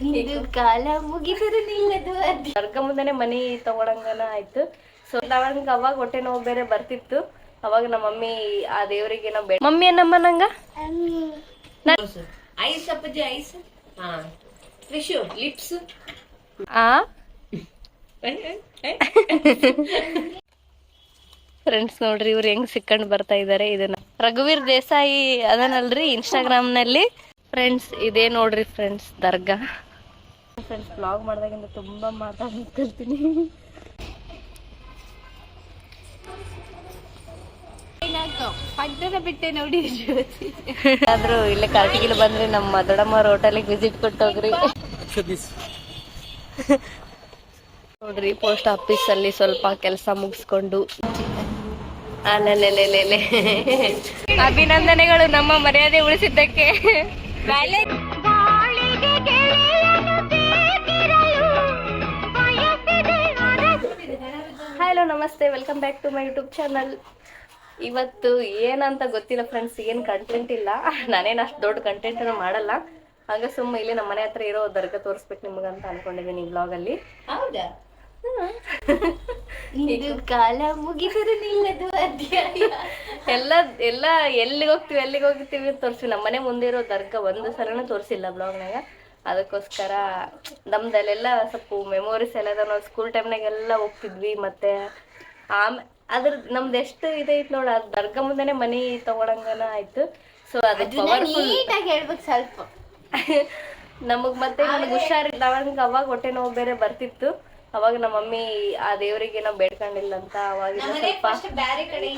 ಇದು ಕಾಲ ಮುಗಿದರೂ ನಿಲ್ಲದು ಅದು ದರ್ಗಾ ಮುಂದೆನೆ ಮನಿ ತಗೊಳಂಗನ ಆಯ್ತು. ಸೊ ನಾವಂಗ ಅವಾಗ ಹೊಟ್ಟೆ ನೋವು ಬೇರೆ ಬರ್ತಿತ್ತು. ಅವಾಗ ನಮ್ಮ ಮಮ್ಮಿ ಆ ದೇವರಿಗೆ ನಾವು ಬೇಡ ಮಮ್ಮಿ ಏನಮ್ಮ ನಂಗ? ಐಸ್ ಅಪ್ಪಜಿ ಐಸ್? ಹಾ. ತ್ರಿಶು ಲಿಪ್ಸ್? ಆ? ಫ್ರೆಂಡ್ಸ್ ನೋಡ್ರಿ ಇವ್ರು ಹೆಂಗ್ ಸಿಕ್ಕಂಡ್ ಬರ್ತಾ ಇದಾರೆ ಇದನ್ನ. ರಘುವೀರ್ ದೇಸಾಯಿ ಅದನ್ನಲ್ರಿ ಇನ್ಸ್ಟಾಗ್ರಾಮ್ನಲ್ಲಿ. ಫ್ರೆಂಡ್ಸ್ ಇದೇ ನೋಡ್ರಿ ಫ್ರೆಂಡ್ಸ್ ದರ್ಗಾ. ಫ್ರೆಂಡ್ಸ್ ಬ್ಲಾಗ್ ಮಾಡಿದಾಗಿಂದ ತುಂಬಾ ಪಕ್ಕದ ಬಿಟ್ಟೆ ನೋಡಿ ಆದ್ರೂ ಇಲ್ಲೇ ಕಾರ್ಟಿಗಿಲ್ ಬಂದ್ರೆ ನಮ್ಮ ದೊಡ್ಡಮ್ಮ ಹೋಟೆಲಿಗೆ ವಿಸಿಟ್ ಕೊಟ್ಟೋಗ್ರಿ ನೋಡ್ರಿ ಪೋಸ್ಟ್ ಆಫೀಸ್ ಅಲ್ಲಿ ಸ್ವಲ್ಪ ಕೆಲಸ ಮುಗಿಸ್ಕೊಂಡು. ಅಲ್ಲಲ್ಲೇ ಅಭಿನಂದನೆಗಳು ನಮ್ಮ ಮರ್ಯಾದೆ ಉಳಿಸಿದ್ದಕ್ಕೆ. ನಮಸ್ತೆ welcome back to my YouTube channel ಇವತ್ತು ಏನಂತ ಗೊತ್ತಿಲ್ಲ ಫ್ರೆಂಡ್ಸ್ ಏನು ಕಂಟೆಂಟ್ ಇಲ್ಲ. ನಾನೇನು ಅಷ್ಟು ದೊಡ್ಡ ಕಂಟೆಂಟ್ ಮಾಡಲ್ಲ. ಹಾಗೆ ಸುಮ್ಮನೆ ಇಲ್ಲಿ ನಮ್ಮ ಮನೆ ಹತ್ರ ಇರೋ ದರ್ಗಾ ತೋರಿಸ್ಬೇಕು ನಿಮ್ಗಂತ ಅನ್ಕೊಂಡಿದ್ದೀನಿ ಈ ಬ್ಲಾಗಲ್ಲಿ ಕಾಲ ನಿಲ್ಲದು ಎಲ್ಲ ಎಲ್ಲ ಎಲ್ಲಿಗೆ ಹೋಗ್ತೀವಿ ಎಲ್ಲಿಗೆ ಹೋಗ್ತೀವಿ ಅಂತ ತೋರಿಸಿ ನಮ್ಮ ಮನೆ ಮುಂದೆ ಇರೋ ದರ್ಗಾ ಒಂದು ಸಲನೂ ತೋರಿಸಿಲ್ಲ ಬ್ಲಾಗ್ನಾಗ ಅದಕ್ಕೋಸ್ಕರ ನಮ್ದಲ್ಲೆಲ್ಲ ಸ್ವಲ್ಪ ಮೆಮೊರೀಸ್ ಎಲ್ಲ ಅದ ನಾವು ಸ್ಕೂಲ್ ಟೈಮ್ನಾಗೆಲ್ಲ ಹೋಗ್ತಿದ್ವಿ ಮತ್ತೆ ಆಮ್ ಅದ್ರ ನಮ್ದು ಎಷ್ಟು ಇದೈತ್ ನೋಡ ಅದು ದರ್ಗಾ ಮುಂದೆನೆ ಮನಿ ತಗೊಳಂಗನ ಆಯ್ತು. ಸೊ ಅದು ನೀಟಾಗಿ ಹೇಳ್ಬೇಕು ಸ್ವಲ್ಪ. ನಮಗ್ ಮತ್ತೆ ನನಗೆ ಹುಷಾರಿಲ್ಲ ಅವಾಗ ಅವಾಗ ಹೊಟ್ಟೆ ನೋವು ಬೇರೆ ಬರ್ತಿತ್ತು. ಅವಾಗ ನಮ್ಮ ಮಮ್ಮಿ ಆ ದೇವ್ರಿಗೆ ನಾವು ಬೇಡ್ಕೊಂಡಿಲ್ಲ ಅಂತ ಅವಾಗ ಸ್ವಲ್ಪ ಕಡೆ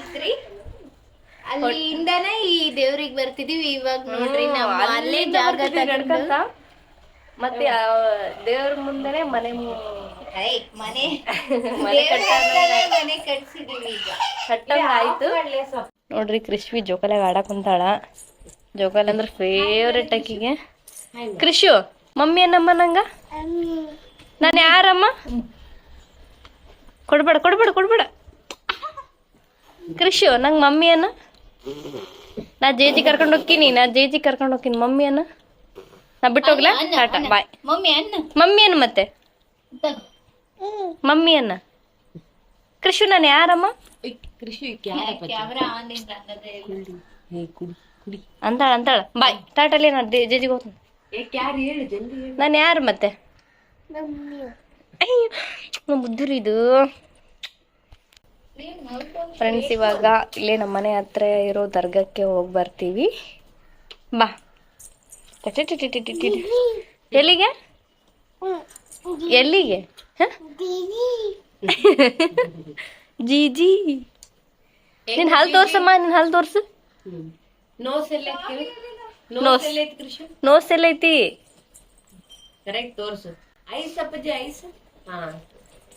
ಅಲ್ಲಿಂದನೇ ಈ ದೇವ್ರಿಗೆ ಬರ್ತಿದೀವಿ ಇವಾಗ ನೋಡ್ರಿ ನಾವು ಅಲ್ಲೇ ಜಾಗ ನಡ್ಕಂತ. ಮತ್ತೆ ದೇವ್ರ ಮುಂದೆನೆ ಮನೆ ಮನೆ ಮನೆ ಆಯ್ತು. ನೋಡ್ರಿ ಕೃಷಿ ಜೋಕಾಲಾಗ ಆಡಕ್ ಕುಂತಾಳ ಜೋಕಾಲಿ ಅಂದ್ರೆ ಫೇವ್ರೆಟ್ ಅಕ್ಕಿಗೆ ಕೃಷಿ ಮಮ್ಮಿ ಏನಮ್ಮ ನಂಗ? ನಾನು ಯಾರಮ್ಮ? ಕೊಡ್ಬೇಡ ಕೊಡ್ಬೇಡ ಕೊಡ್ಬೇಡ. ಕೃಷಿ ನಂಗೆ ಮಮ್ಮಿ ಅನ್ನ? ನಾ ಜೇಜಿ ಕರ್ಕೊಂಡು ಹೋಗ್ತೀನಿ ನಾ ಜೇಜಿ ಕರ್ಕೊಂಡು ಹೋಗ್ತೀನಿ ಮಮ್ಮಿ ಅನ್ನ? ನಾ ಬಿಟ್ಟು ಹೋಗ್ಲಾ? Tata bye. ಮಮ್ಮಿ ಅನ್ನ ಮಮ್ಮಿ ಅನ್ನ ಮತ್ತೆ. ಮಮ್ಮಿ ಅನ್ನ ಕೃಷಿ ನಾನು ಯಾರಮ್ಮ? ಕೃಷಿ ಕ್ಯಾಮ್ರಾ ಆನ್ ಇಲ್ಲ ಅನ್ನೋದೇ ಇಲ್ಲ. ಕುಡಿ ಕುಡಿ ಅಂತಾಳ ಅಂತಾಳ ಬಾಯ್ ಟಾಟಲ್ಲಿ ನಾನು ಜಜಿಗೆ ಹೋಗ್ತೀನಿ. ಏ ಯಾರು ಹೇಳು ಜಲ್ದಿ ನಾನು ಯಾರು ಮತ್ತೆ? ಮುದ್ದುರಿ ಇದು. ಫ್ರೆಂಡ್ಸ್ ಇವಾಗ ಇಲ್ಲೇ ನಮ್ಮ ಮನೆ ಹತ್ರ ಇರೋ ದರ್ಗಕ್ಕೆ ಹೋಗಿ ಬರ್ತೀವಿ. ಬಾ. ಎಲ್ಲಿಗೆ? ಎಲ್ಲಿಗೆ? ಜಿ ಜಿ ನಿನ್ ಹಾಲು ತೋರ್ಸಮ್ಮ ನಿನ್ ಹಾಲು ತೋರ್ಸು. ನೋಸ್ ಎಲ್ಲ ಐತಿ ಕರೆಕ್ಟ್ ತೋರ್ಸು. ಐಸ್ ಅಪ್ಪಾಜಿ ಐಸ್ ಹಾ.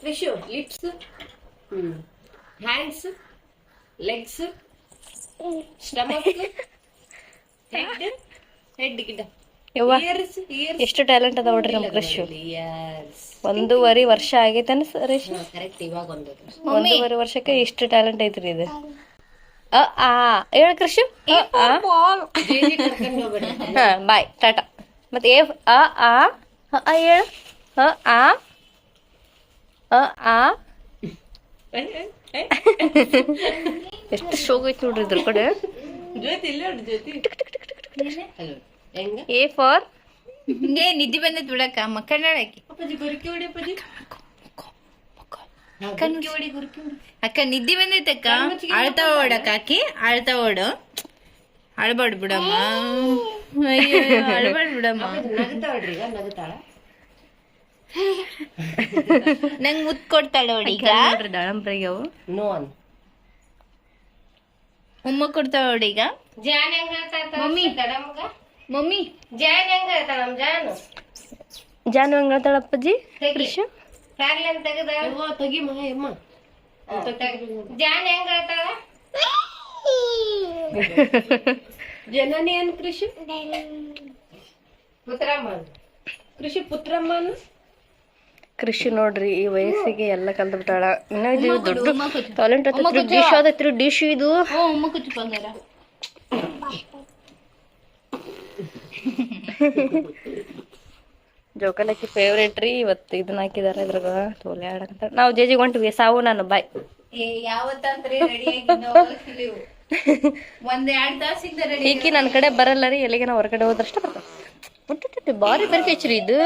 Krishu lips hmm. Hands legs stomach head head ಗಿಡ. ಯವ್ವ ಇಯರ್ಸ್ ಇಯರ್ಸ್ ಎಷ್ಟು ಟ್ಯಾಲೆಂಟ್ ಅದ ನೋಡ್ರಿ ನಮ್ ಕೃಷಿ ಇಯರ್ಸ್ ಒಂದೂವರೆ ವರ್ಷ ಆಗೈತೇನ ಸುರೇಶ್ ಕರೆಕ್ಟ್ ಇವಾಗ ಒಂದು ಒಂದೂವರೆ ವರ್ಷಕ್ಕೆ ಇಷ್ಟು ಟ್ಯಾಲೆಂಟ್ ಐತ್ರಿ ಇದು. ಅ ಆ ಹೇಳ ಕೃಷಿ ಅ, ಆ. ಜೇಜಿ ಕರ್ಕೊಂಡು ಹೋಗ್ಬೇಡ. ಹಾ ಬಾಯ್ ಟಾಟಾ. ಮತ್ತೆ ಏ ಅ ಆ. ಅ, ಆ ಹೇಳು. ಅ ಆ. ಅ ಆ. ಎಷ್ಟು ಶೋಕ್ ಐತಿ ನೋಡ್ರಿ ಇದ್ರ ಕಡೆ. ಜ್ಯೋತಿ ಇಲ್ಲ ನೋಡು ಜ್ಯೋತಿ. ಹಲೋ. ಹೆಂಗ ಎ ಫಾರ್ ಹಿಂಗೆ ನಿದ್ದೆ ಬಂದದ್ ಬಿಡಕ್ಕ ಹೊಡಿ ಅಕ್ಕ ನಿದ್ದೆ ಬಂದೈತಕ್ಕ. ಅಳ್ತಾ ಓಡಕ್ಕ ಆಕಿ ಅಳ್ತಾ ಓಡು. ಅಳ್ಬಾಡ್ ಬಿಡಮ್ಮ. ಅಳ್ಬಾಡ್ ಬಿಡಮ್ಮ. ನಂಗ್ ಮುತ್ ಕೊಡ್ತಾಳ ಈಗ. ದಾಳಂಬ್ರಿಗೆ ಅವು. ಉಮ್ಮ ಕೊಡ್ತಾಳ ಹೊಡಿಗ ಈಗ. ಜಾನ್ ಹೆಂಗ್ ಹೇಳ್ತಾ ಮಮ್ಮಿ. ಮಮ್ಮಿ ಜಾನ್ ಹೆಂಗ್ ಹೇಳ್ತಾಳ ನಮ್ ಜಾನ್? ಜಾನು ಹಂಗ ಹೇಳ್ತಾಳಪ್ಪಾಜಿ ಕೃಷಿ ಫ್ಯಾಗ್ಲನ್ ತೆಗದ? ತೆಗಿ ಮಾ ಯಮ್ಮ ಜಾನ್ ಹೆಂಗ್ ಹೇಳ್ತಾಳ? ಜನನಿ ಏನ್ ಕೃಷಿ? ಪುತ್ರಮ್ಮ ಕೃಷಿ ಪುತ್ರಮ್ಮನು? ಕೃಷಿ ನೋಡ್ರಿ ಈ ವಯಸ್ಸಿಗೆ ಎಲ್ಲ ಕಲ್ತು ಬಿಟ್ಟಾಳ. ಇನ್ನ ಇದು ದೊಡ್ಡ ಟ್ಯಾಲೆಂಟ್ ಐತ್ರಿ ಡಿಶ್ ಆದೈತ್ರಿ ಡಿಶ್ ಇದು. ಜೋಕಾಲಕ್ಕಿ ಫೇವ್ರೇಟ್ ರೀ ಇವತ್ತು ಇದನ್ನ ಹಾಕಿದಾರೆ ಇದ್ರಾಗ ತೋಲೆ ಆಡಂತ. ನಾವು ಜೇಜಿಗೆ ಹೊಂಟ್ವಿ ಸಾವು ನಾನು ಬಾಯ್ ಈಕಿ ನನ್ನ ಕಡೆ ಬರಲ್ಲ ರೀ ಎಲ್ಲಿಗೆ ನಾವು ಹೊರಗಡೆ ಹೋದ್ರಷ್ಟೇ ಬರ್ತಾವೆ ಭಾರಿ ರೀ ಇದು.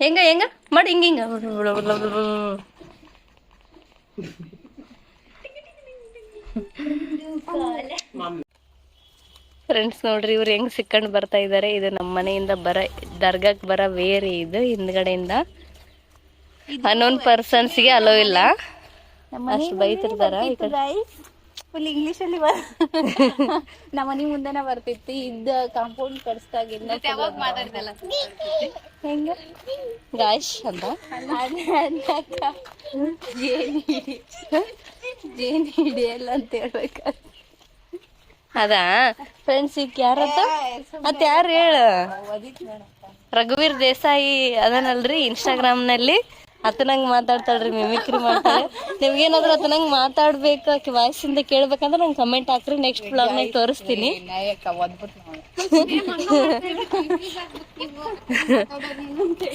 ಹೆಂಗ ಹೆಂಗ? ಮಾಡಿ ಹಿಂಗ ಹಿಂಗ. ಫ್ರೆಂಡ್ಸ್ ನೋಡ್ರಿ ಇವ್ರು ಹೆಂಗ್ ಸಿಕ್ಕಂಡ್ ಬರ್ತಾ ಇದಾರೆ ಇದು ನಮ್ಮ ಮನೆಯಿಂದ ಬರ ದರ್ಗಾಕ್ ಬರ ವೇರಿ ಇದು ಹಿಂದ್ಗಡೆಯಿಂದ ಪರ್ಸನ್ಸ್ಗೆ ಅಲೋ ಇಲ್ಲ. ಅಷ್ಟು ಬೈತಿರ್ತಾರ ಫುಲ್ ಇಂಗ್ಲಿಷ್ ಅಲ್ಲಿ ನಮ್ಮ ಮನೆ ಮುಂದೆನೆ ಬರ್ತಿತ್ತು ಇದ್ದ ಕಾಂಪೌಂಡ್ ಕಟ್ಸ್ದಾಗಿಂದ ಯಾವಾಗ ಮಾತಾಡ್ದಲ್ಲ? ಹೆಂಗ? ಗಾಯ್ಸ್ ಅಂತ. ಜೇನ್ ಹಿಡಿ ಜೇನ್ ಹಿಡಿಯಲ್ಲ ಅಂತ ಹೇಳ್ಬೇಕು ಅದಾ? ಫ್ರೆಂಡ್ಸ್ ಈಗ ಯಾರತ್ತ ಮತ್ ಯಾರು ಹೇಳ? ರಘುವೀರ್ ದೇಸಾಯಿ ಅದನಲ್ರಿ ಇನ್ಸ್ಟಾಗ್ರಾಮ್ನಲ್ಲಿ ಅತನಂಗ್ ಮಾತಾಡ್ತಾಳ್ರಿ ಮಿಮಿಕ್ರಿ ಮಾಡ್ತಾರೆ ನಿಮ್ಗೇನಾದ್ರೂ ಅತನಂಗ್ ಮಾತಾಡ್ಬೇಕು ಆಕೆ ವಾಯ್ಸ್ ಇಂದ ಕೇಳ್ಬೇಕಂದ್ರೆ ನಂಗೆ ಕಮೆಂಟ್ ಹಾಕ್ರಿ. ನೆಕ್ಸ್ಟ್ ಬ್ಲಾಗ್ ನಾಗ ತೋರಿಸ್ತೀನಿ.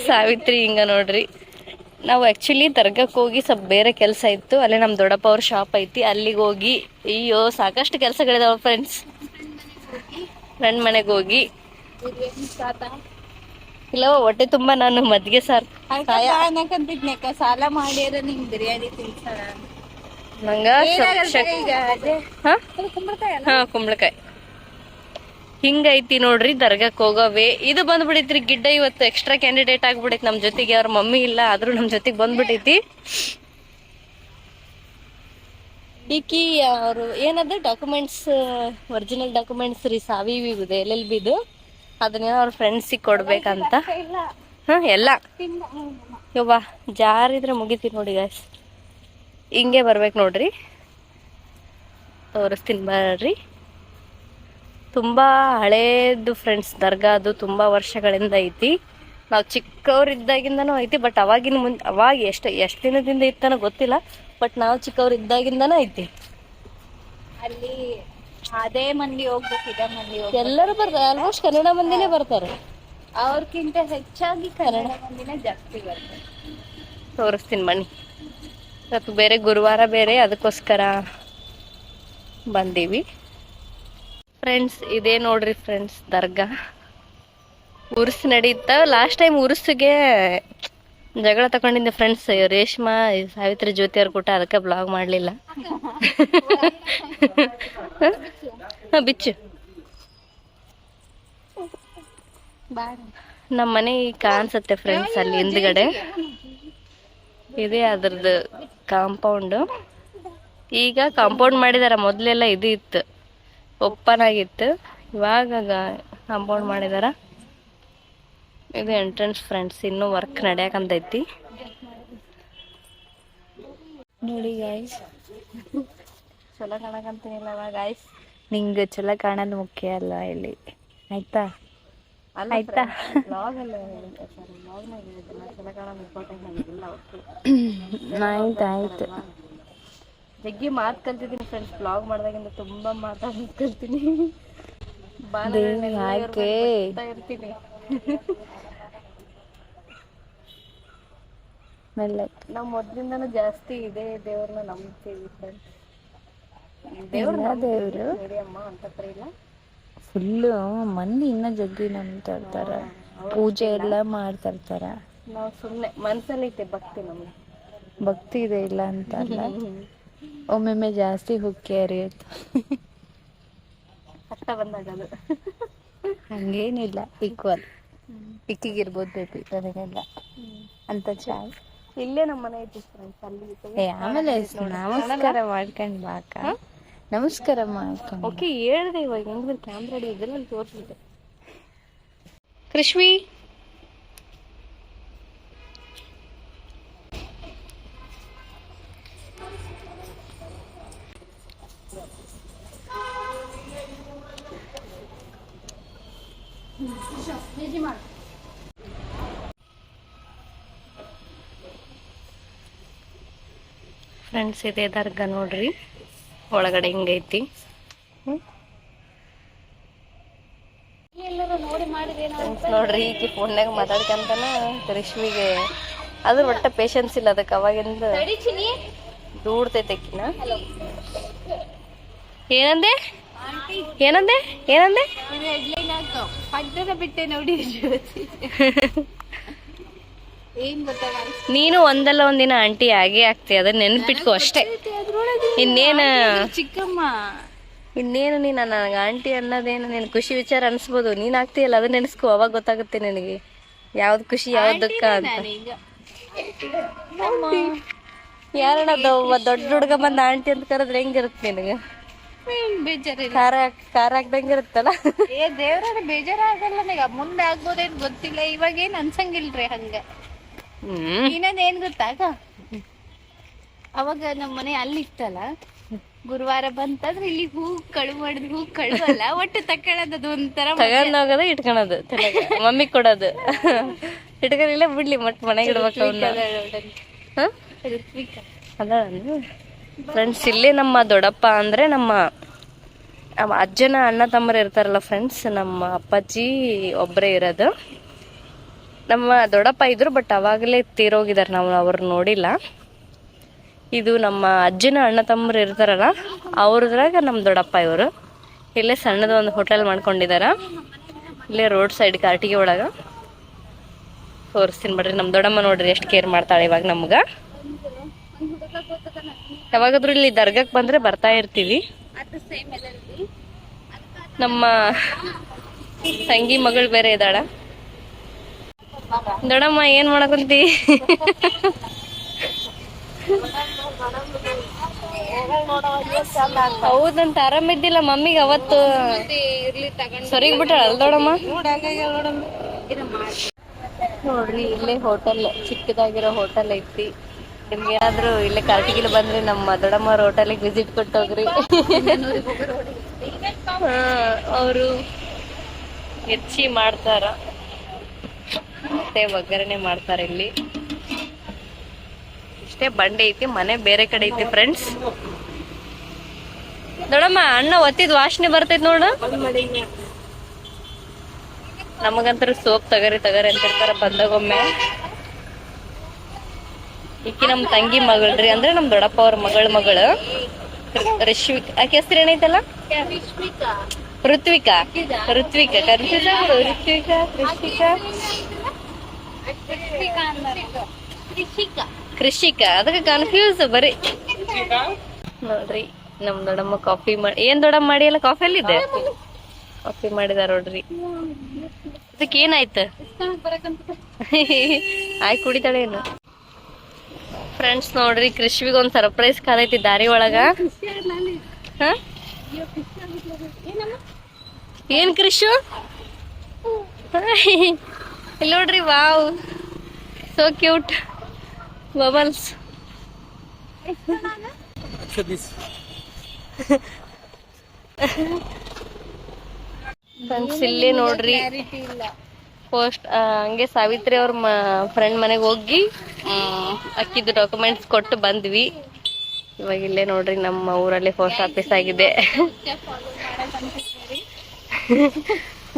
ಸಾವಿತ್ರಿ ಹಿಂಗ ನೋಡ್ರಿ. ನಾವು ಆ್ಯಕ್ಚುಲಿ ದರ್ಗಕ್ಕೆ ಹೋಗಿ ಸ್ವಲ್ಪ ಬೇರೆ ಕೆಲಸ ಇತ್ತು. ಅಲ್ಲೇ ನಮ್ಮ ದೊಡ್ಡಪ್ಪ ಅವ್ರ ಶಾಪ್ ಐತಿ. ಅಲ್ಲಿಗೆ ಹೋಗಿ ಅಯ್ಯೋ ಸಾಕಷ್ಟು ಕೆಲಸಗಳಿದಾವ ಫ್ರೆಂಡ್ಸ್ ಫ್ರೆಂಡ್ ಮನೆಗೆ ಹೋಗಿ. ಇಲ್ಲವ ಹೊಟ್ಟೆ ತುಂಬಾ ನಾನು ಮದ್ಗೆ ಸರ್ ಸಾಲ ಮಾಡ್ಯಾರ ನಿಂಗ್ ಬಿರಿಯಾನಿ ತಿನ್ಸೋಣ. ನಂಗ ಕುಂಬಳಕಾಯಿ ಹಾ? ಹಾ ಕುಂಬಳಕಾಯಿ. ಹಿಂಗೈತಿ ನೋಡ್ರಿ, ದರ್ಗಾಕ್ ಹೋಗೋವೆ. ಇದು ಬಂದ್ಬಿಡೈತ್ರಿ, ಗಿಡ್ಡ ಇವತ್ತು ಎಕ್ಸ್ಟ್ರಾ ಕ್ಯಾಂಡಿಡೇಟ್ ಆಗ್ಬಿಡೈತಿ ನಮ್ ಜೊತೆಗೆ. ಅವ್ರ ಮಮ್ಮಿ ಇಲ್ಲ, ಆದ್ರೂ ನಮ್ ಜೊತೆಗೆ ಬಂದ್ಬಿಟ್ಟೈತಿ ಈಕಿ, ಅವರು ಏನದ ಡಾಕ್ಯುಮೆಂಟ್ಸ್ ಒರಿಜಿನಲ್ ಡಾಕ್ಯುಮೆಂಟ್ಸ್ ರೀ ಸಾವಿ ಇದೆ, ಎಲ್ ಎಲ್ ಬಿದು. ಅದನ್ನೇನೋ ಅವ್ರ ಫ್ರೆಂಡ್ಸಿಗೆ ಕೊಡ್ಬೇಕಂತ. ಹಾ ಎಲ್ಲ. ಯವ್ವ, ಜಾರಿದ್ರೆ ಮುಗಿತಿ ನೋಡಿ ಗಾಯ್ಸ್ ಹಿಂಗೆ ಬರ್ಬೇಕು ನೋಡ್ರಿ. ತೋರಿಸ್ತೀನಿ ಬರ್ರಿ. ತುಂಬಾ ಹಳೇದು ಫ್ರೆಂಡ್ಸ್ ದರ್ಗಾ ಅದು ತುಂಬಾ ವರ್ಷಗಳಿಂದ ಐತಿ. ನಾವು ಚಿಕ್ಕವರಿದ್ದಾಗಿಂದನೂ ಐತಿ ಬಟ್ ಅವಾಗಿನ ಮುಂದೆ ಅವಾಗ ಎಷ್ಟು ಎಷ್ಟು ದಿನದಿಂದ ಇತ್ತನೋ ಗೊತ್ತಿಲ್ಲ ಬಟ್ ನಾವು ಚಿಕ್ಕವರಿದ್ದಾಗಿಂದನೂ ಐತಿ. ಅಲ್ಲಿ ಅದೇ ಮಂದಿ ಹೋಗ್ಬೇಕು ಇದೇ ಮಂದಿ ಎಲ್ಲರೂ ಬರ್ತಾರೆ ಆಲ್ಮೋಸ್ಟ್ ಕನ್ನಡ ಮಂದಿನೇ ಬರ್ತಾರೆ. ಅವ್ರಕ್ಕಿಂತ ಹೆಚ್ಚಾಗಿ ಕನ್ನಡ ಮಂದಿನೇ ಜಾಸ್ತಿ ಬರ್ತಾರೆ. ತೋರಿಸ್ತೀನಿ ಮಣಿ ಇವತ್ತು ಬೇರೆ ಗುರುವಾರ ಬೇರೆ ಅದಕ್ಕೋಸ್ಕರ ಬಂದೀವಿ. ಫ್ರೆಂಡ್ಸ್ ಇದೇ ನೋಡ್ರಿ ಫ್ರೆಂಡ್ಸ್ ದರ್ಗಾ. ಉರ್ಸ್ ನಡೀತ ಲಾಸ್ಟ್ ಟೈಮ್ ಉರ್ಸ್ಗೆ ಜಗಳ ತಗೊಂಡಿದ್ದೆ ಫ್ರೆಂಡ್ಸ್ ರೇಷ್ಮಾ, ಸಾವಿತ್ರಿ ಜ್ಯೋತಿ ಅವ್ರ ಕೂಟ, ಅದಕ್ಕೆ ಬ್ಲಾಗ್ ಮಾಡಲಿಲ್ಲ. ಬಿಚ್ಚು. ನಮ್ಮ ಮನೆ ಕಾಣಿಸುತ್ತೆ ಫ್ರೆಂಡ್ಸ್ ಅಲ್ಲಿ ಹಿಂದ್ಗಡೆ. ಇದೇ ಅದ್ರದ್ದು ಕಾಂಪೌಂಡ್ ಈಗ ಕಾಂಪೌಂಡ್ ಮಾಡಿದಾರ, ಮೊದ್ಲೆಲ್ಲ ಇದು ಇತ್ತು ಓಪನ್ ಆಗಿತ್ತು ಇವಾಗ ಕಾಂಪೌಂಡ್ ಮಾಡಿದಾರ. ಇದು ಎಂಟ್ರೆನ್ಸ್ ಫ್ರೆಂಡ್ಸ್ ಇನ್ನೂ ವರ್ಕ್ ನಡೆಯಕಂತೈತಿ. ನೋಡಿ ಗಾಯ್ಸ್ ಚಲೋ ಕಾಣಕಂತೀನಿಲ್ಲ ಗಾಯ್ಸ್ ನಿಂಗೆ ಚಲೋ ಕಾಣೋದು ಮುಖ್ಯ ಅಲ್ಲ ಇಲ್ಲಿ. ಆಯ್ತಾ? ಆಯ್ತಾ? ಆಯ್ತು ಆಯ್ತು. ಜಗ್ಗಿ ಮಾತು ಕಲ್ತಿದ್ದೀನಿ ಫ್ರೆಂಡ್ಸ್ ಬ್ಲಾಗ್ ಮಾಡ್ದಾಗಿಂದ ತುಂಬಾ ಮಾತಾಡೋದು ಕಲ್ತೀನಿ. ಯಾಕೆ? ಇರ್ತೀನಿ. ನಾವು ಮೊದ್ಲಿಂದನೂ ಜಾಸ್ತಿ ಇದೆ ದೇವ್ರನ್ನ ನಂಬ್ತೀವಿ ಫ್ರೆಂಡ್ಸ್ ದೇವ್ರು ಅಮ್ಮ ಅಂತ ಇಲ್ಲ. ಫುಲ್ಲು ಮಂದಿ ಇನ್ನ ಜಗ್ಗಿ ನಂಬ್ತಾ ಇರ್ತಾರ. ಪೂಜೆ ಎಲ್ಲ ಮಾಡ್ತಾ ಇರ್ತಾರ. ನಾವು ಸುಮ್ಮನೆ ಮನ್ಸಲ್ಲಿ ಐತೆ ಭಕ್ತಿ ನಮ್ಗೆ. ಭಕ್ತಿ ಇದೆ ಇಲ್ಲ ಅಂತ ಅಲ್ಲ. ಒಮ್ಮೊಮ್ಮೆ ಜಾಸ್ತಿ ಹುಕ್ಕಿ ಹರಿಯುತ್ತೆ. ಕಷ್ಟ ಬಂದಾಗ ಅದು. ಹಂಗೇನಿಲ್ಲ ಈಕ್ವಲ್ ಇಕ್ಕಿಗಿರ್ಬೋದು ಬೇಬಿ ನನಗೆಲ್ಲ. ಅಂತ ಚಾಯ್. ಇಲ್ಲೇ ನಮ್ಮ ಮನೆ ಐತಿ ಫ್ರೆಂಡ್ಸ್ ಅಲ್ಲಿ. ಏ ಆಮೇಲೆ ನಮಸ್ಕಾರ ಮಾಡ್ಕೊಂಡ್ ಬಾಕ ನಮಸ್ಕಾರ ಮಾಡ್ಕೊಂಡು ಓಕೆ ಹೇಳ್ದೆ ಇವಾಗ ಹೆಂಗಿದ್ರೆ ಕ್ಯಾಮ್ರಾ ಇದ್ರಲ್ಲಿ ತೋರಿಸಿದೆ ಕೃಷ್ವಿ ಫ್ರೆಂಡ್ಸ್ ಇದೆ ದರ್ಗಾ ನೋಡ್ರಿ. ಒಳಗಡೆ ಹಿಂಗೈತಿ. ನೋಡ್ರಿ ಈಕಿ ಫೋನ್ಯಾಗ ಮಾತಾಡ್ಕಂತನ ರಶ್ಮಿಗೆ ಅದು ಒಟ್ಟ ಪೇಷನ್ಸ್ ಇಲ್ಲ ಅದಕ್ಕೆ ಅವಾಗಿಂದ. ದೂಡ್ತೈತೆ ಏನಂದೇ ಏನಂದೆ? ಏನಂದೆ? ಏನಂದೆ? ಬಿಟ್ಟೆ ನೋಡಿ ನೀನು ಒಂದಲ್ಲ ಒಂದಿನ ಆಂಟಿ ಆಗೇ ಆಗ್ತಿ ಅದನ್ನ ನೆನ್ಪಿಟ್ಕೋ ಅಷ್ಟೇ. ಇನ್ನೇನ ಚಿಕ್ಕಮ್ಮ. ಇನ್ನೇನು ನೀನು ನನಗೆ ಆಂಟಿ ಅನ್ನೋದೇನು ನಿನ್ ಖುಷಿ ವಿಚಾರ ಅನ್ಸ್ಬೋದು. ನೀನ್ ಆಗ್ತೀಯಲ್ಲ ಅದನ್ನ ನೆನೆಸ್ಕೋ ಅವಾಗ ಗೊತ್ತಾಗುತ್ತೆ ನಿನಗೆ. ಯಾವ್ದು ಖುಷಿ ಯಾವ್ದು ದುಃಖ ಅಂತ. ಯಾರಣ್ಣ ದೊಡ್ಡ ಹುಡುಗ ಬಂದ ಆಂಟಿ ಅಂತ ಕರೆದ್ರೆ ಹೆಂಗಿರುತ್ತೆ ನಿನಗೆ? ಬೇಜಾರಿಲ್ಲ. ಖಾರ ಖಾರ ಹಾಕ್ದಂಗೆ ಇರುತ್ತಲ್ಲ? ಏ ದೇವ್ರ ಬೇಜಾರಾಗಲ್ಲ ನನಗ ಮುಂದೆ ಆಗ್ಬೋದೇನ್ ಗೊತ್ತಿಲ್ಲ. ಇವಾಗ ಏನ್ ಅನ್ಸಂಗಿಲ್ರಿ ಹಂಗ. ಇನ್ನೊಂದ್ ಏನ್ ಗೊತ್ತಾಗ ಅವಾಗ ನಮ್ಮ ಮನೆ ಅಲ್ಲಿ ಇತ್ತಲ್ಲ ಗುರುವಾರ ಬಂತಂದ್ರೆ ಇಲ್ಲಿ ಹೂ ಕಳು ಮಾಡಿದ್ ಹೂ ಕಳುವಲ್ಲ ಒಟ್ಟು ತಕೊಳ್ಳೋದು ಅದು ಒಂಥರ ತಗೊಂಡ್ ಹೋಗೋದು ಇಟ್ಕೊಳೋದು ಮಮ್ಮಿ ಕೊಡೋದು. ಇಟ್ಕೊಂಡಿಲ್ಲ ಬಿಡ್ಲಿ ಮತ್ತೆ ಮನೆಗೆ ಇಡ್ಬೇಕು ಅವನ್ನ ಹ? ಫ್ರೆಂಡ್ಸ್ ಇಲ್ಲೇ ನಮ್ಮ ದೊಡ್ಡಪ್ಪ ಅಂದ್ರೆ ನಮ್ಮ ನಮ್ಮ ಅಜ್ಜನ ಅಣ್ಣ ತಮ್ಮರು ಇರ್ತಾರಲ್ಲ ಫ್ರೆಂಡ್ಸ್ ನಮ್ಮ ಅಪ್ಪಾಜಿ ಒಬ್ಬರೇ ಇರೋದು. ನಮ್ಮ ದೊಡ್ಡಪ್ಪ ಇದ್ರು ಬಟ್ ಅವಾಗಲೇ ತೀರೋಗಿದ್ದಾರೆ ನಾವು ಅವ್ರು ನೋಡಿಲ್ಲ. ಇದು ನಮ್ಮ ಅಜ್ಜನ ಅಣ್ಣ ತಮ್ಮರು ಇರ್ತಾರಲ್ಲ, ಅವ್ರದ್ರಾಗ ನಮ್ಮ ದೊಡ್ಡಪ್ಪ ಇವರು. ಇಲ್ಲೇ ಸಣ್ಣದ ಒಂದು ಹೋಟೆಲ್ ಮಾಡ್ಕೊಂಡಿದ್ದಾರೆ ಇಲ್ಲೇ ರೋಡ್ ಸೈಡ್ ಕಾರ್ಟಿಗೆ ಒಳಗ. ತೋರಿಸ್ತೀನಿ ಬಿಡ್ರಿ, ನಮ್ಮ ದೊಡ್ಡಮ್ಮ ನೋಡ್ರಿ ಎಷ್ಟು ಕೇರ್ ಮಾಡ್ತಾಳೆ ಇವಾಗ ನಮ್ಗ. ಯಾವಾಗಾದ್ರೂ ಇಲ್ಲಿ ದರ್ಗಾಕ್ ಬಂದ್ರೆ ಬರ್ತಾ ಇರ್ತೀವಿ. ನಮ್ಮ ತಂಗಿ ಮಗಳು ಬೇರೆ ಇದ್ದಾಳ. ದೊಡಮ್ಮ ಏನ್ ಮಾಡಕಂತಿ? ಹೌದಂತ ಆರಾಮಿದ್ದಿಲ್ಲ ಮಮ್ಮಿಗೆ ಅವತ್ತು ಸರಿಗ್ ಬಿಟ್ಟಾಳ ದೊಡಮ್ಮ? ನೋಡ್ರಿ ಇಲ್ಲೇ ಹೋಟೆಲ್ ಚಿಕ್ಕದಾಗಿರೋ ಹೋಟೆಲ್ ಐತಿ. ನಿಮ್ಗೆ ಇಲ್ಲಿ ಇಲ್ಲೇ ಕಾರ್ಟಿಗಿಲ್ ಬಂದ್ರೆ ನಮ್ಮ ದೊಡ್ಡಮ್ಮ ಹೋಟೆಲಿಗೆ ವಿಸಿಟ್ ಕೊಟ್ಟೋಗ್ರಿ ಅವರು ಹೆಚ್ಚಿ ಮಾಡ್ತಾರ. ಮತ್ತೆ ಒಗ್ಗರಣೆ ಮಾಡ್ತಾರ ಇಲ್ಲಿ. ಇಷ್ಟೇ ಬಂಡೆ ಐತಿ, ಮನೆ ಬೇರೆ ಕಡೆ ಐತಿ ಫ್ರೆಂಡ್ಸ್ ನೋಡಮ್ಮ ಅಣ್ಣ ಒತ್ತಿದ್ ವಾಸನೆ ಬರ್ತೈತ್ ನೋಡ. ನಮಗಂತರ ಸೋಪ್ ತಗರಿ ತಗರಿ ಅಂತಿರ್ತಾರ ಬಂದಾಗೊಮ್ಮೆ ಈಕಿ ನಮ್ ತಂಗಿ ಮಗಳ್ರಿ ಅಂದ್ರೆ ನಮ್ ದೊಡ್ಡಪ್ಪ ಅವ್ರ ಮಗಳ ಮಗಳು. ರಿಶ್ವಿಕ್. ಆಕೆ ಹೆಸರು ಏನೈತಲ್ಲ ಋತ್ವಿಕಾ. ಋತ್ವಿಕಾ. ಕನ್ಫ್ಯೂಸ್ ಆಗ್ಬಿಡು. ಋತ್ವಿಕಾ ಕೃಷಿಕಾ? ಕೃಷಿಕಾ. ಅದಕ್ಕೆ ಕನ್ಫ್ಯೂಸ್ ಬರೀ. ನೋಡ್ರಿ ನಮ್ ದೊಡ್ಡಮ್ಮ ಕಾಫಿ ಮಾಡಿ ಏನ್ ದೊಡ್ಡಮ್ಮ ಮಾಡಿ ಅಲ್ಲ? ಕಾಫಿ ಅಲ್ಲಿದೆ? ಕಾಫಿ ಮಾಡಿದಾರ ನೋಡ್ರಿ. ಅದಕ್ಕೆ ಏನಾಯ್ತು ಆಯ್ ಕುಡಿತಾಳೆ ಏನು ಫ್ರೆಂಡ್ಸ್ ನೋಡ್ರಿ, ಕೃಷ್ವಿಗ್ ಒಂದ್ ಸರ್ಪ್ರೈಸ್ ಕಾದೈತಿ ದಾರಿ ಒಳಗ? ಏನ್ ಕೃಷಿ? ಇಲ್ಲಿ ನೋಡ್ರಿ, wow. So cute bubbles friends ಇಲ್ಲೇ ನೋಡ್ರಿ. ಪೋಸ್ಟ್ ಹಂಗೆ ಸಾವಿತ್ರಿ ಅವ್ರ ಫ್ರೆಂಡ್ ಮನೆಗೆ ಹೋಗಿ ಅಕ್ಕಿದ್ದು ಡಾಕ್ಯುಮೆಂಟ್ಸ್ ಕೊಟ್ಟು ಬಂದ್ವಿ. ಇವಾಗ ಇಲ್ಲೇ ನೋಡ್ರಿ ನಮ್ಮ ಊರಲ್ಲಿ ಪೋಸ್ಟ್ ಆಫೀಸ್ ಆಗಿದೆ.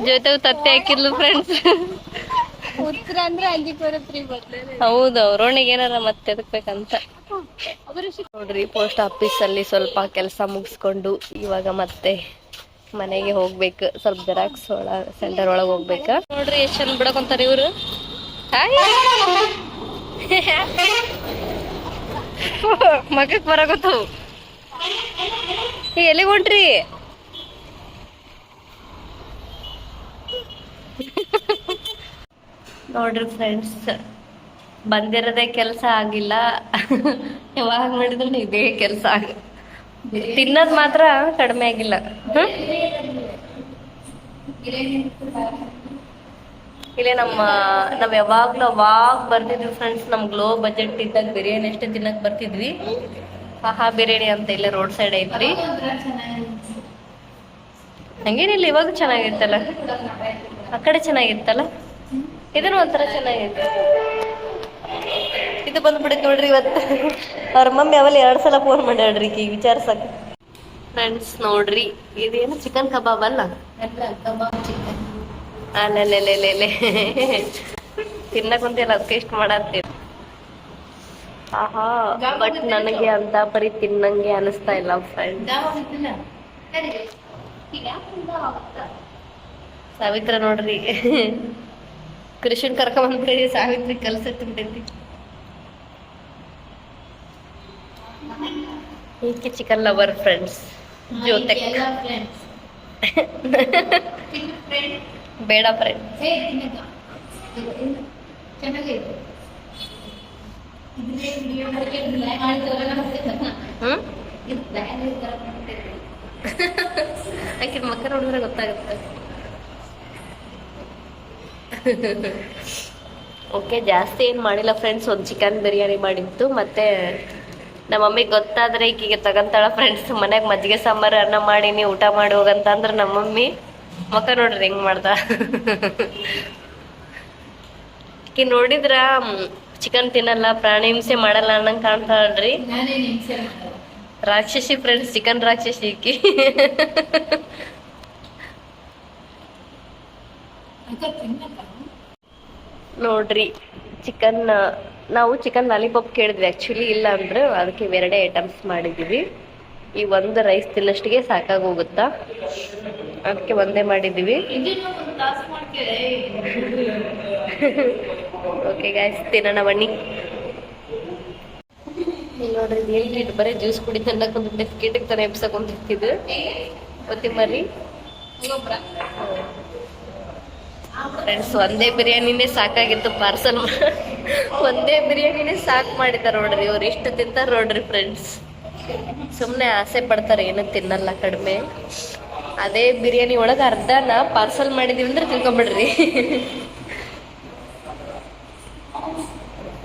ಜೊತೆ ತತ್ತೆ ಹಾಕಿದ್ಲು ಫ್ರೆಂಡ್ಸ್ ಹೌದು ಅವ್ರೊಣಿಗೆ ಏನಾರ ಮತ್ತೆ ಎದಕ್ ಬೇಕಂತ. ನೋಡ್ರಿ ಪೋಸ್ಟ್ ಆಫೀಸ್ ಅಲ್ಲಿ ಸ್ವಲ್ಪ ಕೆಲಸ ಮುಗಿಸ್ಕೊಂಡು ಇವಾಗ ಮತ್ತೆ ಮನೆಗೆ ಹೋಗ್ಬೇಕು. ಸ್ವಲ್ಪ ಜೆರಾಕ್ಸ್ ಒಳ ಸೆಂಟರ್ ಒಳಗೆ ಹೋಗ್ಬೇಕ. ನೋಡ್ರಿ ಎಷ್ಟ್ ಚಂದ ಬಿಡಕೊಂತಾರ ಇವ್ರು. ಮಗಕ್ ಬರಕತ್ತವು ಎಲ್ಲಿ ಹೊಂಟ್ರಿ? ನೋಡ್ರಿ ಫ್ರೆಂಡ್ಸ್ ಬಂದಿರದೇ ಕೆಲಸ ಆಗಿಲ್ಲ. ಯಾವಾಗ ಮಾಡಿದ್ರು ಇದೇ ಕೆಲಸ ಆಗ ತಿನ್ನೋದ್ ಮಾತ್ರ ಕಡಿಮೆ ಆಗಿಲ್ಲ? ಇಲ್ಲೇ ನಮ್ಮ, ನಾವ್ ಯಾವಾಗ್ಲೂ ಅವಾಗ ಬರ್ತಿದ್ವಿ ಫ್ರೆಂಡ್ಸ್ ನಮ್ ಗ್ಲೋ ಬಜೆಟ್ ಇದ್ದಾಗ ಬಿರಿಯಾನಿ ಅಷ್ಟೇ ತಿನ್ನಕ್ ಬರ್ತಿದ್ವಿ. ಆಹಾ, ಬಿರಿಯಾನಿ ಅಂತ ಇಲ್ಲೇ ರೋಡ್ ಸೈಡ್ ಐತ್ರಿ. ಹಂಗೇನಿಲ್ಲ, ಇವಾಗ ಚೆನ್ನಾಗಿತ್ತಲ್ಲ. ಆ ಕಡೆ ಚೆನ್ನಾಗಿತ್ತಲ್ಲ? ಇದನ್ನು ಒಂಥರ ಚೆನ್ನಾಗೈತೆ. ಇದು ಬಂದ್ಬಿಡುತ್ತೆ ನೋಡ್ರಿ ಇವತ್ತು. ಅವ್ರ ಮಮ್ಮಿ ಅವಲ್ಲ ಎರಡ್ ಸಲ ಫೋನ್ ಮಾಡ್ಯಾಳ್ರಿ ಈಗ ವಿಚಾರ್ಸಕ್. ಫ್ರೆಂಡ್ಸ್ ನೋಡ್ರಿ ಇದೇನು ಚಿಕನ್ ಕಬಾಬ್ ಅಲ್ಲ? ಅಲ್ಲೇ ತಿನ್ನಕ್ ಕುಂತಿಲ್ಲ ಅದಕ್ಕೆ ಇಷ್ಟ ಮಾಡತ್ತೀವಿ ಆಹಾ ಬಟ್ ನನಗೆ ಅಂತ ಪರಿ ತಿನ್ನಂಗೆ ಅನಿಸ್ತಾ ಇಲ್ಲ ಫ್ರೆಂಡ್ ಸಾವಿತ್ರ ನೋಡ್ರಿ. ಕೃಷ್ಣನ್ ಕರ್ಕೊಂಬಂದ್ಬಿಡಿ ಸಾವಿತ್ರಿ ಕಲ್ಸತ್ ಈಕೆ ಚಿಕನ್ ಲವರ್ ಫ್ರೆಂಡ್ಸ್ ಜೊತೆ ಬೇಡ ಫ್ರೆಂಡ್ ಹ್ಮ್? ಆಕೆ ಮಕ್ಕ ನೋಡಿದ್ರೆ ಗೊತ್ತಾಗುತ್ತೆ. ಓಕೆ ಜಾಸ್ತಿ ಏನು ಮಾಡಿಲ್ಲ ಫ್ರೆಂಡ್ಸ್ ಒಂದು ಚಿಕನ್ ಬಿರಿಯಾನಿ ಮಾಡಿತ್ತು ಮತ್ತೆ ನಮ್ಮ ಮಮ್ಮಿಗೆ ಗೊತ್ತಾದ್ರೆ ಈಕಿಗೆ ತಗಂತಾಳ ಫ್ರೆಂಡ್ಸ್ ಮನೆಗೆ ಮಜ್ಜಿಗೆ ಸಾಂಬಾರ್ ಅನ್ನ ಮಾಡೀನಿ ಊಟ ಮಾಡಿ ಹೋಗಂತ ಅಂದ್ರೆ ನಮ್ಮ ಮಮ್ಮಿ ಮಕ್ಕ ನೋಡ್ರಿ ಹೆಂಗ್ ಮಾಡ್ದ. ಈಕಿ ನೋಡಿದ್ರ ಚಿಕನ್ ತಿನ್ನಲ್ಲ ಪ್ರಾಣಿ ಹಿಂಸೆ ಮಾಡಲ್ಲ ಅನ್ನಂಗ್ ಕಾಣ್ತಾಳ್ರಿ ರಾಕ್ಷಸಿ ಫ್ರೆಂಡ್ಸ್ ಚಿಕನ್ ರಾಕ್ಷಸಿ ಈಕಿ. ನೋಡ್ರಿ ಚಿಕನ್ ನಾವು ಚಿಕನ್ ಲಾಲಿಪಾಪ್ ಕೇಳಿದ್ವಿ. ಆ್ಯಕ್ಚುಲಿ ಇಲ್ಲ ಅಂದ್ರೆ. ಅದಕ್ಕೆ ಎರಡೇ ಐಟಮ್ಸ್ ಮಾಡಿದೀವಿ ಈ ಒಂದು ರೈಸ್ ತಿನ್ನಷ್ಟಿಗೆ ಸಾಕಾಗೋಗುತ್ತಾ? ಅದಕ್ಕೆ ಒಂದೇ ಮಾಡಿದೀವಿ ಓಕೆ ಗಾಯ್ಸ್ ತಿನ್ನೋಣ ಬನ್ನಿ. ನೋಡ್ರಿ ಎಲ್ಲಿ ಬರೀ ಜ್ಯೂಸ್ ಕುಡಿ ಕುಂತ ಬಿಸ್ಕಿಟ್ ತಾನೆ ಎಬ್ಸಕ್ ಕುಂತಿದ್ದು ಕೊತ್ತಿಮರಿ ಫ್ರೆಂಡ್ಸ್ ಒಂದೇ ಬಿರಿಯಾನಿನೇ ಸಾಕಾಗಿತ್ತು ಪಾರ್ಸಲ್ ಒಂದೇ ಬಿರಿಯಾನಿನೇ ಸಾಕ್ ಮಾಡಿದಾರ ನೋಡ್ರಿ ಇವ್ರು. ಇಷ್ಟು ತಿಂತಾರ ನೋಡ್ರಿ ಫ್ರೆಂಡ್ಸ್ ಸುಮ್ನೆ ಆಸೆ ಪಡ್ತಾರೆ ಏನು ತಿನ್ನಲ್ಲ ಕಡಿಮೆ. ಅದೇ ಬಿರಿಯಾನಿ ಒಳಗ ಅರ್ಧನ ಪಾರ್ಸಲ್ ಮಾಡಿದೀವಿ ಅಂದ್ರೆ ತಿಳ್ಕೊಂಬಿಡ್ರಿ.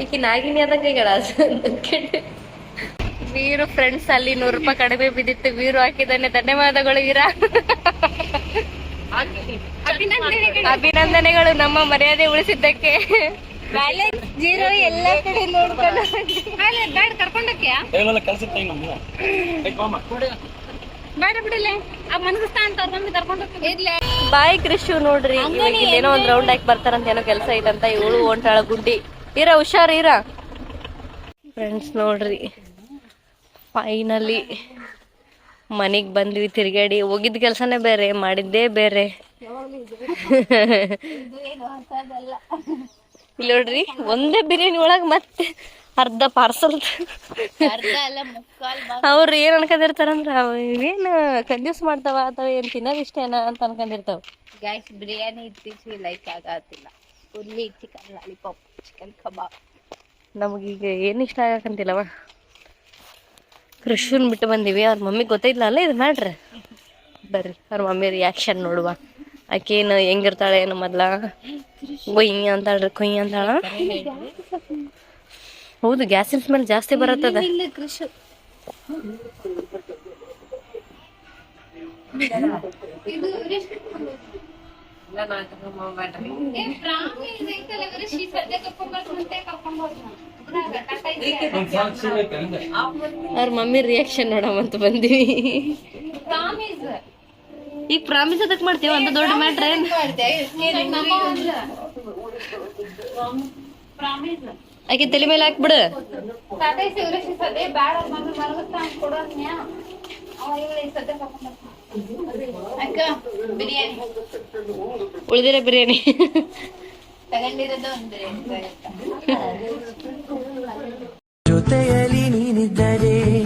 ಈಕಿ ನಾಗಿನಿ ಅದಕ್ಕೆ. ವೀರು ಫ್ರೆಂಡ್ಸ್ ಅಲ್ಲಿ ನೂರು ರೂಪಾಯಿ ಕಡಿಮೆ ಬಿದ್ದಿತ್ತು. ವೀರು ಹಾಕಿದ್ದಾನೆ ಧನ್ಯವಾದಗಳು ಇರ ಅಭಿನಂದನೆಗಳು. ನಮ್ಮ ಮರ್ಯಾದೆ ಉಳಿಸಿದ್ದಕ್ಕೆ. ಜೀರೋ ಎಲ್ಲ ಕಡೆ ನೋಡ್ಕೊಂಡು ಕರ್ಕೊಂಡಕ್ಯಾ ಕಳ್ಸುತ್ತೆ ಈಗ ನಮ್ಗೆ ಬೇಡ ಬಿಡಲ್ಲ ಆ ಮನಸ್ತಾ ಅಂತ ಮಮ್ಮಿ ಕರ್ಕೊಂಡು ಇರ್ಲಿ. ಬಾಯ್ ಕೃಷಿ ನೋಡ್ರಿ. ಏನೋ ಇಲ್ಲೇನೋ ಒಂದ್ ರೌಂಡ್ ಹಾಕಿ ಬರ್ತಾರಂತ ಏನೋ ಕೆಲಸ ಐತಂತ ಇವಳು ಹೊಂಟಾಳ ಗುಂಡಿ. ಇರ ಹುಷಾರ್ ಇರ. ಫ್ರೆಂಡ್ಸ್ ನೋಡ್ರಿ. ಫೈನಲಿ ಮನೆಗ್ ಬಂದ್ವಿ ತಿರ್ಗಾಡಿ ಹೋಗಿದ್ ಕೆಲ್ಸನೇ ಬೇರೆ ಮಾಡಿದ್ದೇ ಬೇರೆ. ಇಲ್ಲಿ ನೋಡ್ರಿ ಒಂದೇ ಬಿರಿಯಾನಿ ಒಳಗ ಮತ್ತೆ ಅರ್ಧ ಪಾರ್ಸಲ್ ಅವ್ರು ಏನ್ ಅನ್ಕೊಂಡಿರ್ತಾರಂದ್ರ ಇವೇನ್ ಕಂಜ್ಯೂಸ್ ಮಾಡ್ತಾವ ಅಥವಾ ಏನ್ ತಿನ್ನೋದ್ ಇಷ್ಟೇನ ಅಂತ ಅನ್ಕೊಂಡಿರ್ತಾವ. ಗ್ಯಾಸ್ ಬಿರಿಯಾನಿ ಇತ್ತೀಚೆಗೆ like ಆಗತ್ತಿಲ್ಲ fully chicken lollipop chicken kebab ನಮಗೀಗ ಏನ್ ಇಷ್ಟ ಆಗಕ್ಕಂತಿಲ್ಲವ ಕೃಷಿನ್ ಬಿಟ್ಟು ಬಂದೀವಿ ಅವ್ರ ಮಮ್ಮಿ ಗೊತ್ತೈತಿಲ್ಲ ಅಲ್ಲ ಇದು ಮಾಡ್ರಿ. ಬರ್ರಿ ಅವ್ರ ಮಮ್ಮಿ ರಿಯಾಕ್ಷನ್ ನೋಡುವ. ಆಕೇನು ಹೆಂಗಿರ್ತಾಳೆ ಏನು ಮೊದ್ಲ? ಗೊಯ್ ಅಂತಾಳ್ರಿ ಕೊಯ್ ಅಂತಾಳ? ಹೌದು ಗ್ಯಾಸಿನ ಸ್ಮೆಲ್ ಜಾಸ್ತಿ ಬರತ್ತದ. ಅವ್ರ ಮಮ್ಮಿ ರಿಯಾಕ್ಷನ್ ನೋಡಮಂತ ಬಂದಿವಿ. ಈಗ ಪ್ರಾಮಿಸ್ ಅದಕ್ಕೆ ಮಾಡ್ತೀವಿ ಅಂತ ದೊಡ್ಡ ಮ್ಯಾಟ್ರ್ ಏನ್? ಆಕೆ ತಲೆ ಮೇಲೆ ಹಾಕ್ಬಿಡು. ಉಳಿದಿರ ಬಿರಿಯಾನಿ. ಜೊತೆಯಲ್ಲಿ ಒಂದು ಜೊತೆಯಲ್ಲಿ